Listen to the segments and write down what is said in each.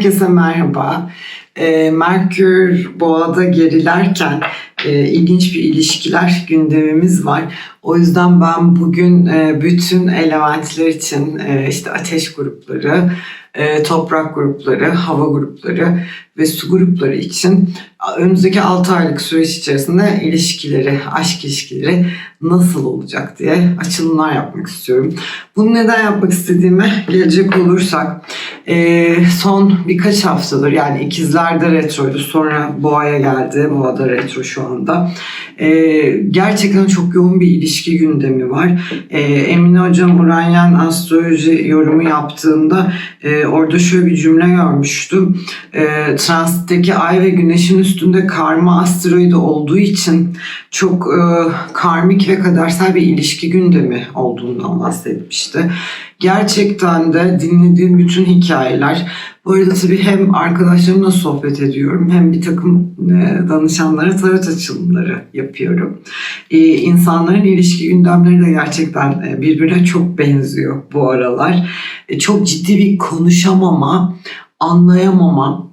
Herkese merhaba. Ee, Merkür Boğa'da gerilerken e, ilginç bir ilişkiler gündemimiz var. O yüzden ben bugün e, bütün elementler için e, işte ateş grupları, e, toprak grupları, hava grupları ve su grupları için önümüzdeki 6 aylık süreç içerisinde ilişkileri, aşk ilişkileri nasıl olacak diye açılımlar yapmak istiyorum. Bunu neden yapmak istediğime gelecek olursak e, son birkaç haftadır yani ikizlerde retroydu sonra boğaya geldi. Boğada retro şu anda. E, gerçekten çok yoğun bir ilişki gündemi var. E, Emine Hocam Uranyen astroloji yorumu yaptığında orada şöyle bir cümle görmüştüm. Transitteki ay ve güneşin üstünde karma asteroidi olduğu için çok e, karmik ve kadersel bir ilişki gündemi olduğundan bahsetmişti. Gerçekten de dinlediğim bütün hikayeler bu arada tabii hem arkadaşlarımla sohbet ediyorum hem bir takım e, danışanlara tarot açılımları yapıyorum. E, insanların ilişki gündemleri de gerçekten e, birbirine çok benziyor bu aralar. E, çok ciddi bir konuşamama, anlayamama,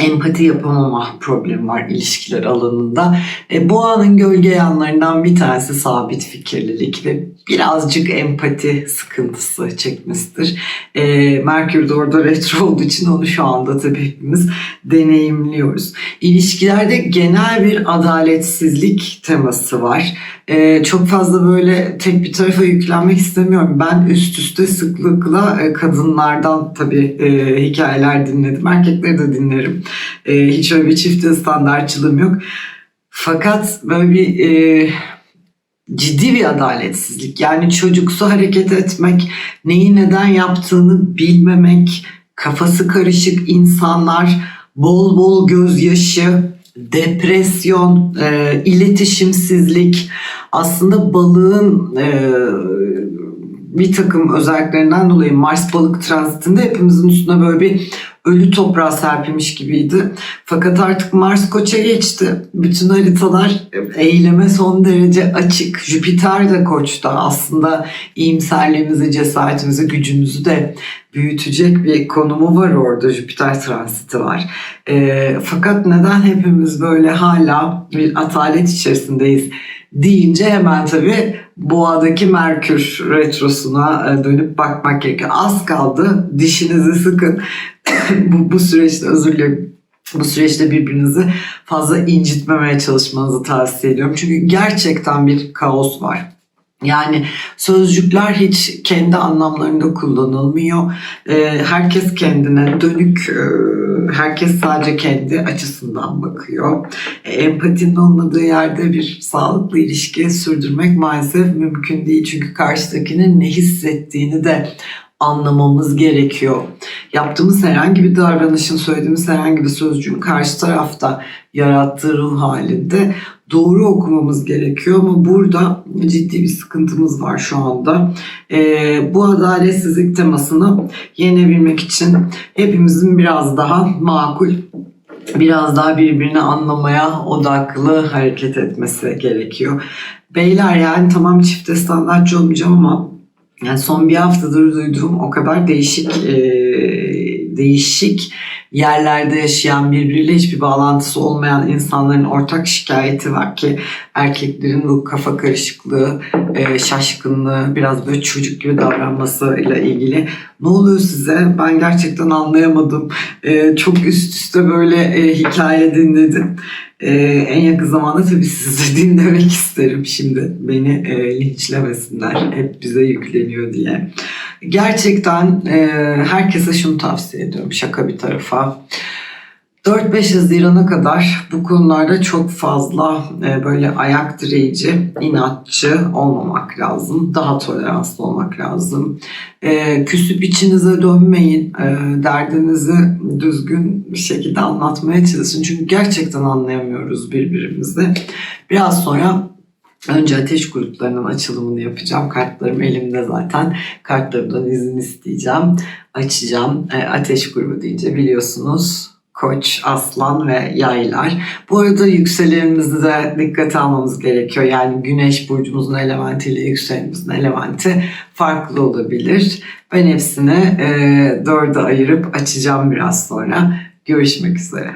empati yapamama problemi var ilişkiler alanında. E, boğanın gölge yanlarından bir tanesi sabit fikirlilik ve birazcık empati sıkıntısı çekmesidir. E, Merkür de orada retro olduğu için onu şu anda tabii hepimiz deneyimliyoruz. İlişkilerde genel bir adaletsizlik teması var. E, çok fazla böyle tek bir tarafa yüklenmek istemiyorum. Ben üst üste sıklıkla e, kadınlardan tabii e, hikayeler dinledim. Erkekleri de dinlerim. E, hiç öyle bir çift standartçılığım yok. Fakat böyle bir e, ciddi bir adaletsizlik. Yani çocuksu hareket etmek, neyi neden yaptığını bilmemek, kafası karışık insanlar, bol bol gözyaşı, depresyon, e, iletişimsizlik aslında balığın e, bir takım özelliklerinden dolayı Mars balık transitinde hepimizin üstüne böyle bir ölü toprağa serpilmiş gibiydi. Fakat artık Mars koça geçti. Bütün haritalar eyleme son derece açık. Jüpiter de koçta aslında iyimserliğimizi, cesaretimizi, gücümüzü de büyütecek bir konumu var orada. Jüpiter transiti var. E, fakat neden hepimiz böyle hala bir atalet içerisindeyiz deyince hemen tabii boğadaki Merkür retrosuna e, dönüp bakmak gerekiyor. Az kaldı. Dişinizi sıkın. bu, bu süreçte özür dilerim bu süreçte birbirinizi fazla incitmemeye çalışmanızı tavsiye ediyorum. Çünkü gerçekten bir kaos var. Yani sözcükler hiç kendi anlamlarında kullanılmıyor. Herkes kendine dönük, herkes sadece kendi açısından bakıyor. Empatinin olmadığı yerde bir sağlıklı ilişki sürdürmek maalesef mümkün değil. Çünkü karşıdakinin ne hissettiğini de anlamamız gerekiyor. Yaptığımız herhangi bir davranışın, söylediğimiz herhangi bir sözcüğün karşı tarafta yarattığı ruh halinde doğru okumamız gerekiyor ama burada ciddi bir sıkıntımız var şu anda. Ee, bu adaletsizlik temasını yenebilmek için hepimizin biraz daha makul biraz daha birbirini anlamaya odaklı hareket etmesi gerekiyor. Beyler yani tamam çifte standartçı olmayacağım ama yani son bir haftadır duyduğum o kadar değişik e, değişik yerlerde yaşayan birbiriyle hiçbir bağlantısı olmayan insanların ortak şikayeti var ki erkeklerin bu kafa karışıklığı, e, şaşkınlığı, biraz böyle çocuk gibi davranmasıyla ilgili. Ne oluyor size? Ben gerçekten anlayamadım. E, çok üst üste böyle e, hikaye dinledim. Ee, en yakın zamanda tabii sizi dinlemek isterim şimdi. Beni e, linçlemesinler. Hep bize yükleniyor diye. Gerçekten e, herkese şunu tavsiye ediyorum. Şaka bir tarafa. 4-5 Haziran'a kadar bu konularda çok fazla e, böyle ayak direyici, inatçı olmamak lazım. Daha toleranslı olmak lazım. E, küsüp içinize dönmeyin. E, derdinizi düzgün bir şekilde anlatmaya çalışın. Çünkü gerçekten anlayamıyoruz birbirimizi. Biraz sonra Önce ateş gruplarının açılımını yapacağım. Kartlarım elimde zaten. Kartlarımdan izin isteyeceğim. Açacağım. E, ateş grubu deyince biliyorsunuz Koç, Aslan ve Yaylar. Bu arada yükselenimizi de dikkate almamız gerekiyor. Yani Güneş burcumuzun elementiyle yükselenimizin elementi farklı olabilir. Ben hepsini e, dörde ayırıp açacağım biraz sonra. Görüşmek üzere.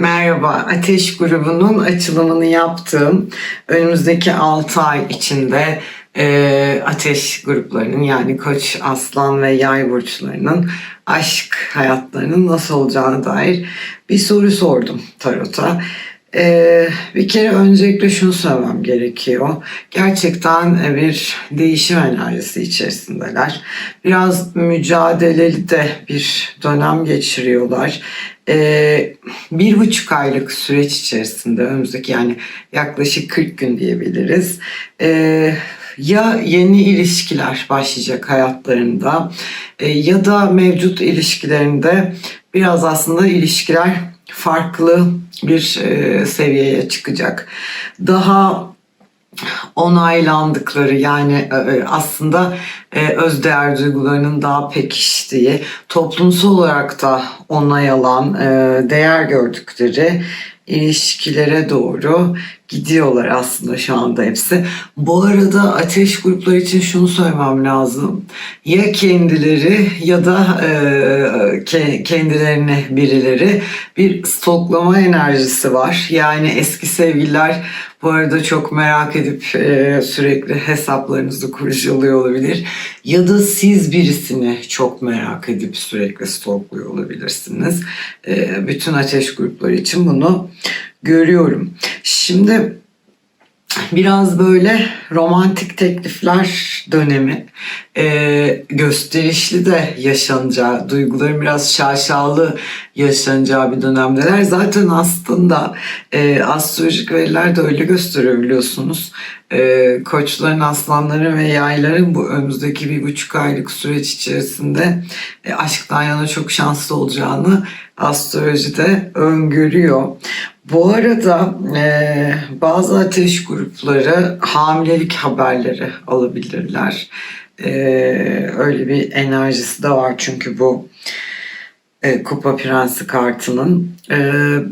Merhaba, Ateş grubunun açılımını yaptığım önümüzdeki 6 ay içinde e, Ateş gruplarının yani Koç, Aslan ve Yay burçlarının aşk hayatlarının nasıl olacağına dair bir soru sordum Tarot'a. E, bir kere öncelikle şunu söylemem gerekiyor. Gerçekten bir değişim enerjisi içerisindeler. Biraz mücadeleli de bir dönem geçiriyorlar e, bir buçuk aylık süreç içerisinde önümüzdeki yani yaklaşık 40 gün diyebiliriz. E, ya yeni ilişkiler başlayacak hayatlarında e, ya da mevcut ilişkilerinde biraz aslında ilişkiler farklı bir e, seviyeye çıkacak. Daha onaylandıkları yani e, aslında e, özdeğer duygularının daha pekiştiği, toplumsal olarak da onay alan, e, değer gördükleri ilişkilere doğru gidiyorlar aslında şu anda hepsi. Bu arada ateş grupları için şunu söylemem lazım. Ya kendileri ya da e, kendilerine birileri bir stoklama enerjisi var. Yani eski sevgililer bu arada çok merak edip e, sürekli hesaplarınızı kurcalıyor olabilir. Ya da siz birisini çok merak edip sürekli stalkluyor olabilirsiniz. E, bütün ateş grupları için bunu görüyorum. Şimdi biraz böyle romantik teklifler dönemi e, gösterişli de yaşanacağı, duyguların biraz şaşalı yaşanacağı bir dönemdeler. Zaten aslında e, astrolojik veriler de öyle gösteriyor biliyorsunuz. E, koçların, aslanların ve yayların bu önümüzdeki bir buçuk aylık süreç içerisinde e, aşktan yana çok şanslı olacağını astrolojide öngörüyor. Bu arada e, bazı ateş grupları hamilelik haberleri alabilirler. E, öyle bir enerjisi de var çünkü bu e, Kupa Prensi kartının. E,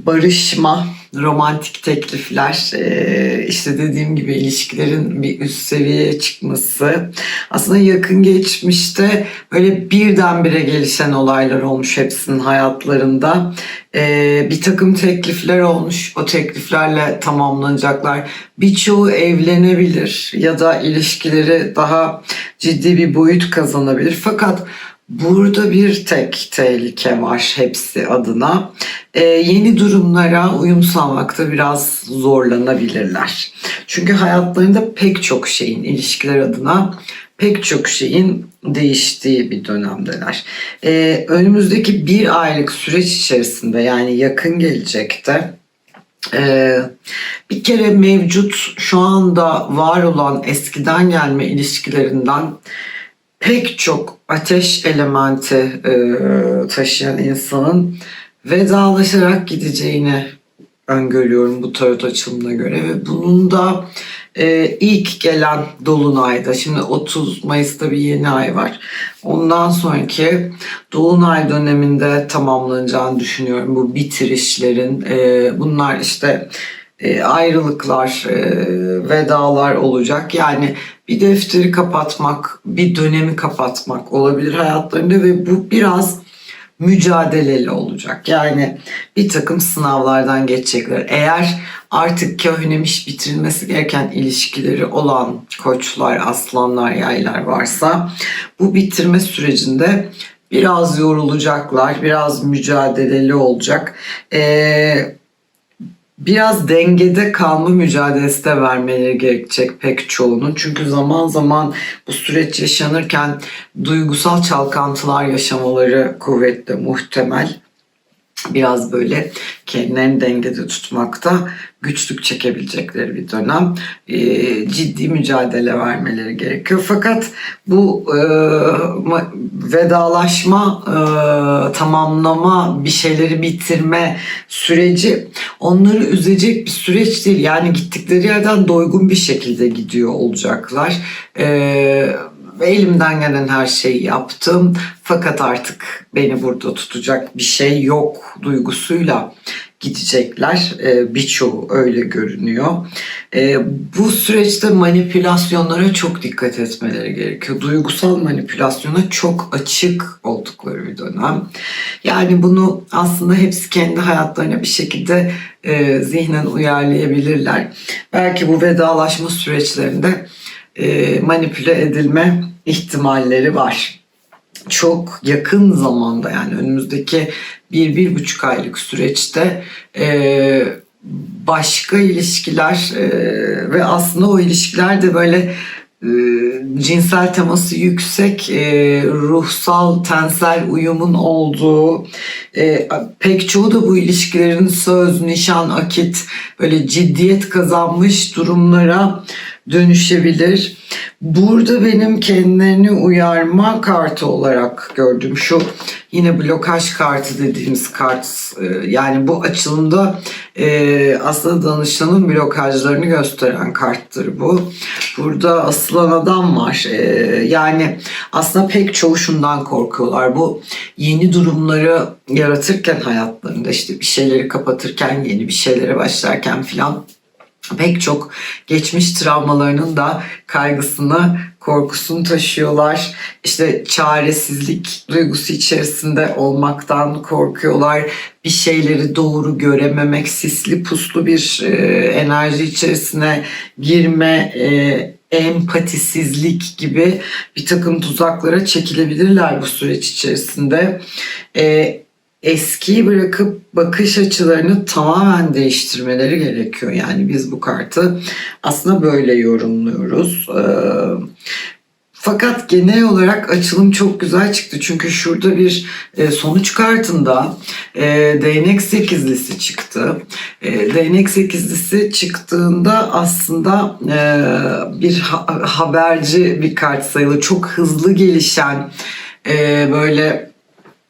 barışma, romantik teklifler, e, işte dediğim gibi ilişkilerin bir üst seviyeye çıkması. Aslında yakın geçmişte böyle birdenbire gelişen olaylar olmuş hepsinin hayatlarında. E, bir takım teklifler olmuş, o tekliflerle tamamlanacaklar. Birçoğu evlenebilir ya da ilişkileri daha ciddi bir boyut kazanabilir. Fakat Burada bir tek tehlike var hepsi adına. Ee, yeni durumlara uyum sağlamakta biraz zorlanabilirler. Çünkü hayatlarında pek çok şeyin, ilişkiler adına pek çok şeyin değiştiği bir dönemdeler. Ee, önümüzdeki bir aylık süreç içerisinde yani yakın gelecekte ee, bir kere mevcut şu anda var olan eskiden gelme ilişkilerinden pek çok ateş elementi e, taşıyan insanın vedalaşarak gideceğini öngörüyorum bu tarot açılımına göre ve bunun da e, ilk gelen dolunayda şimdi 30 Mayıs'ta bir yeni ay var. Ondan sonraki dolunay döneminde tamamlanacağını düşünüyorum bu bitirişlerin. E, bunlar işte e, ayrılıklar, e, vedalar olacak. Yani bir defteri kapatmak, bir dönemi kapatmak olabilir hayatlarında ve bu biraz mücadeleli olacak. Yani bir takım sınavlardan geçecekler. Eğer artık kahünemiş bitirilmesi gereken ilişkileri olan koçlar, aslanlar, yaylar varsa bu bitirme sürecinde biraz yorulacaklar, biraz mücadeleli olacak. Ee, biraz dengede kalma mücadelesi de vermeleri gerekecek pek çoğunun. Çünkü zaman zaman bu süreç yaşanırken duygusal çalkantılar yaşamaları kuvvetli muhtemel biraz böyle kendilerini dengede tutmakta güçlük çekebilecekleri bir dönem. E, ciddi mücadele vermeleri gerekiyor. Fakat bu e, vedalaşma, e, tamamlama, bir şeyleri bitirme süreci onları üzecek bir süreç değil. Yani gittikleri yerden doygun bir şekilde gidiyor olacaklar. E, elimden gelen her şeyi yaptım. Fakat artık beni burada tutacak bir şey yok duygusuyla gidecekler. Ee, birçoğu öyle görünüyor. Ee, bu süreçte manipülasyonlara çok dikkat etmeleri gerekiyor. Duygusal manipülasyona çok açık oldukları bir dönem. Yani bunu aslında hepsi kendi hayatlarına bir şekilde e, zihnen uyarlayabilirler. Belki bu vedalaşma süreçlerinde e, manipüle edilme ihtimalleri var. Çok yakın zamanda yani önümüzdeki bir, bir buçuk aylık süreçte e, başka ilişkiler e, ve aslında o ilişkiler de böyle e, cinsel teması yüksek, e, ruhsal, tensel uyumun olduğu, e, pek çoğu da bu ilişkilerin söz, nişan, akit, böyle ciddiyet kazanmış durumlara dönüşebilir. Burada benim kendilerini uyarma kartı olarak gördüğüm şu yine blokaj kartı dediğimiz kart e, yani bu açılımda e, aslında danışanın blokajlarını gösteren karttır bu. Burada asılan adam var. E, yani aslında pek çoğu şundan korkuyorlar. Bu yeni durumları yaratırken hayatlarında işte bir şeyleri kapatırken yeni bir şeylere başlarken filan pek çok geçmiş travmalarının da kaygısını, korkusunu taşıyorlar. İşte çaresizlik duygusu içerisinde olmaktan korkuyorlar. Bir şeyleri doğru görememek, sisli puslu bir e, enerji içerisine girme, e, empatisizlik gibi bir takım tuzaklara çekilebilirler bu süreç içerisinde. E, eskiyi bırakıp bakış açılarını tamamen değiştirmeleri gerekiyor. Yani biz bu kartı aslında böyle yorumluyoruz. Ee, fakat genel olarak açılım çok güzel çıktı. Çünkü şurada bir e, sonuç kartında e, değnek sekizlisi çıktı. E, değnek sekizlisi çıktığında aslında bir ha- haberci bir kart sayılı. Çok hızlı gelişen böyle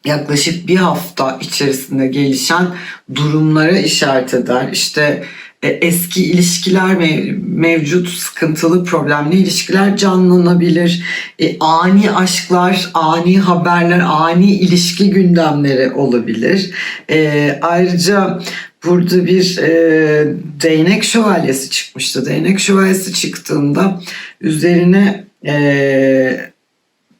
yaklaşık bir hafta içerisinde gelişen durumlara işaret eder. İşte e, eski ilişkiler mev- mevcut sıkıntılı problemli ilişkiler canlanabilir. E, ani aşklar, ani haberler, ani ilişki gündemleri olabilir. E, ayrıca burada bir e, değnek şövalyesi çıkmıştı. Değnek şövalyesi çıktığında üzerine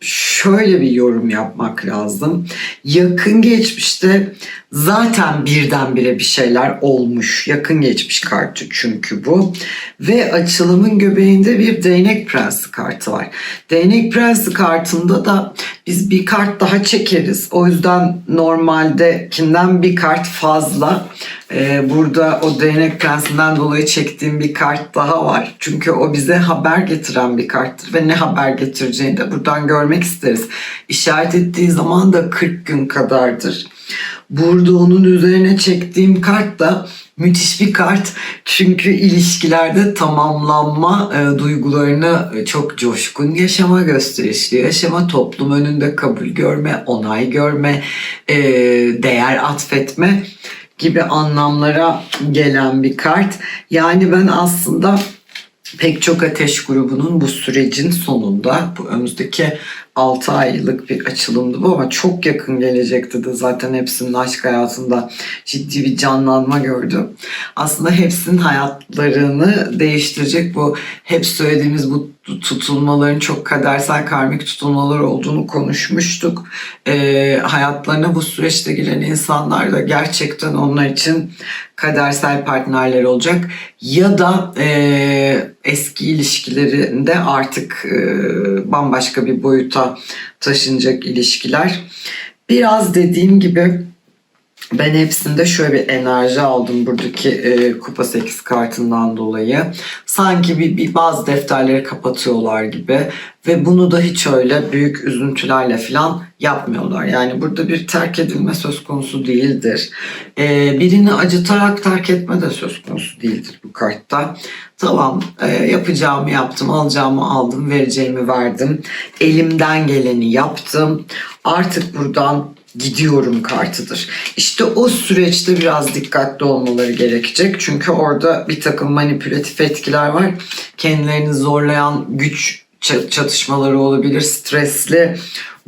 şöyle bir yorum yapmak lazım. Yakın geçmişte zaten birdenbire bir şeyler olmuş. Yakın geçmiş kartı çünkü bu. Ve açılımın göbeğinde bir değnek prensi kartı var. Değnek prensi kartında da biz bir kart daha çekeriz. O yüzden normaldekinden bir kart fazla. Ee, burada o değnek prensinden dolayı çektiğim bir kart daha var. Çünkü o bize haber getiren bir karttır ve ne haber getireceğini de buradan görmek isteriz. İşaret ettiği zaman da 40 gün kadardır. Burada onun üzerine çektiğim kart da müthiş bir kart. Çünkü ilişkilerde tamamlanma e, duygularını çok coşkun yaşama, gösterişli yaşama, toplum önünde kabul görme, onay görme, e, değer atfetme gibi anlamlara gelen bir kart. Yani ben aslında pek çok ateş grubunun bu sürecin sonunda bu önümüzdeki 6 aylık bir açılımdı bu ama çok yakın gelecekte de zaten hepsinin aşk hayatında ciddi bir canlanma gördüm. Aslında hepsinin hayatlarını değiştirecek bu hep söylediğimiz bu tutulmaların çok kadersel karmik tutulmalar olduğunu konuşmuştuk. Ee, hayatlarına bu süreçte giren insanlar da gerçekten onlar için kadersel partnerler olacak ya da e, eski ilişkilerinde artık e, bambaşka bir boyuta taşınacak ilişkiler. Biraz dediğim gibi ben hepsinde şöyle bir enerji aldım buradaki e, Kupa 8 kartından dolayı. Sanki bir, bir bazı defterleri kapatıyorlar gibi ve bunu da hiç öyle büyük üzüntülerle falan yapmıyorlar. Yani burada bir terk edilme söz konusu değildir. E, birini acıtarak terk etme de söz konusu değildir bu kartta. Tamam e, yapacağımı yaptım, alacağımı aldım, vereceğimi verdim. Elimden geleni yaptım. Artık buradan gidiyorum kartıdır. İşte o süreçte biraz dikkatli olmaları gerekecek. Çünkü orada bir takım manipülatif etkiler var. Kendilerini zorlayan güç ça- çatışmaları olabilir, stresli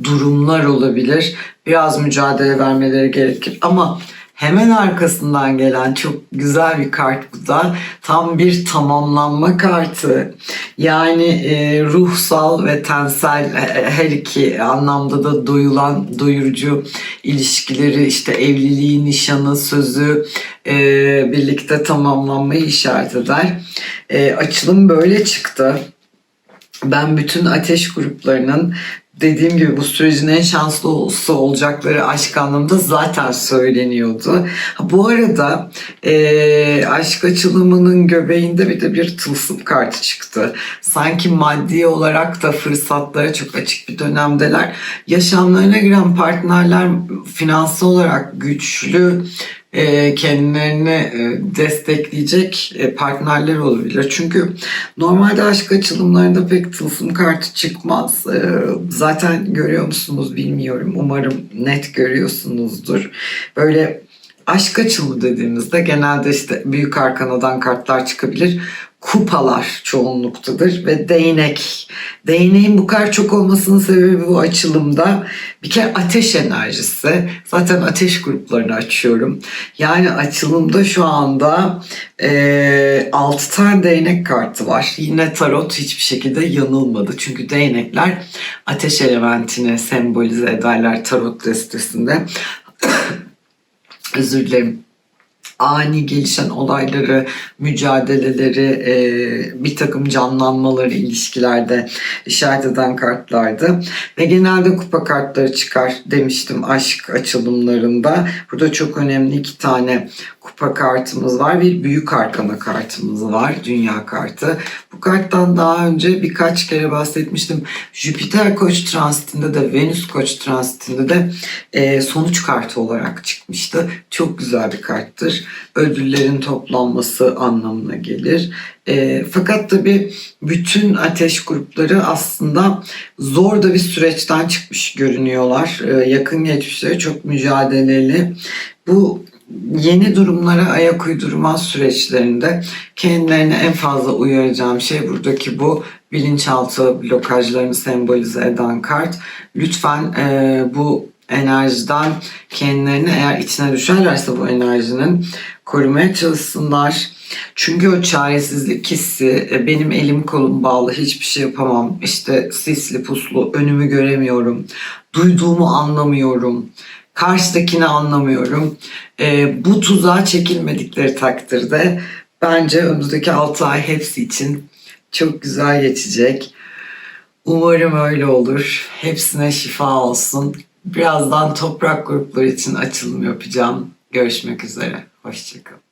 durumlar olabilir. Biraz mücadele vermeleri gerekir ama hemen arkasından gelen çok güzel bir kart bu da. Tam bir tamamlanma kartı. Yani e, ruhsal ve tensel e, her iki anlamda da doyulan, doyurucu ilişkileri işte evliliği, nişanı, sözü e, birlikte tamamlanmayı işaret eder. E, açılım böyle çıktı. Ben bütün ateş gruplarının dediğim gibi bu sürecin en şanslı olsa olacakları aşk anlamında zaten söyleniyordu. Bu arada e, aşk açılımının göbeğinde bir de bir tılsım kartı çıktı. Sanki maddi olarak da fırsatlara çok açık bir dönemdeler. Yaşamlarına giren partnerler finansal olarak güçlü, kendilerini e, destekleyecek e, partnerler olabilir. Çünkü normalde aşk açılımlarında pek tılsım kartı çıkmaz. E, zaten görüyor musunuz bilmiyorum. Umarım net görüyorsunuzdur. Böyle aşk açılımı dediğimizde genelde işte büyük arkanadan kartlar çıkabilir. Kupalar çoğunluktadır ve değnek. Değneğin bu kadar çok olmasının sebebi bu açılımda bir kere ateş enerjisi. Zaten ateş gruplarını açıyorum. Yani açılımda şu anda e, 6 tane değnek kartı var. Yine tarot hiçbir şekilde yanılmadı. Çünkü değnekler ateş elementini sembolize ederler tarot destesinde. Özür dilerim ani gelişen olayları, mücadeleleri, e, bir takım canlanmaları ilişkilerde işaret eden kartlardı. Ve genelde kupa kartları çıkar demiştim aşk açılımlarında. Burada çok önemli iki tane kupa kartımız var. Bir büyük arkana kartımız var. Dünya kartı. Bu karttan daha önce birkaç kere bahsetmiştim. Jüpiter koç transitinde de Venüs koç transitinde de e, sonuç kartı olarak çıkmıştı. Çok güzel bir karttır. Ödüllerin toplanması anlamına gelir. E, fakat tabii bütün ateş grupları aslında zor da bir süreçten çıkmış görünüyorlar. E, yakın geçmişte çok mücadeleli. Bu yeni durumlara ayak uydurma süreçlerinde kendilerini en fazla uyaracağım şey buradaki bu bilinçaltı blokajlarını sembolize eden kart. Lütfen e, bu enerjiden kendilerini eğer içine düşerlerse bu enerjinin korumaya çalışsınlar. Çünkü o çaresizlik hissi, e, benim elim kolum bağlı, hiçbir şey yapamam, işte sisli puslu, önümü göremiyorum, duyduğumu anlamıyorum, karşıdakini anlamıyorum. E, bu tuzağa çekilmedikleri takdirde bence önümüzdeki 6 ay hepsi için çok güzel geçecek. Umarım öyle olur. Hepsine şifa olsun. Birazdan toprak grupları için açılım yapacağım. Görüşmek üzere. Hoşçakalın.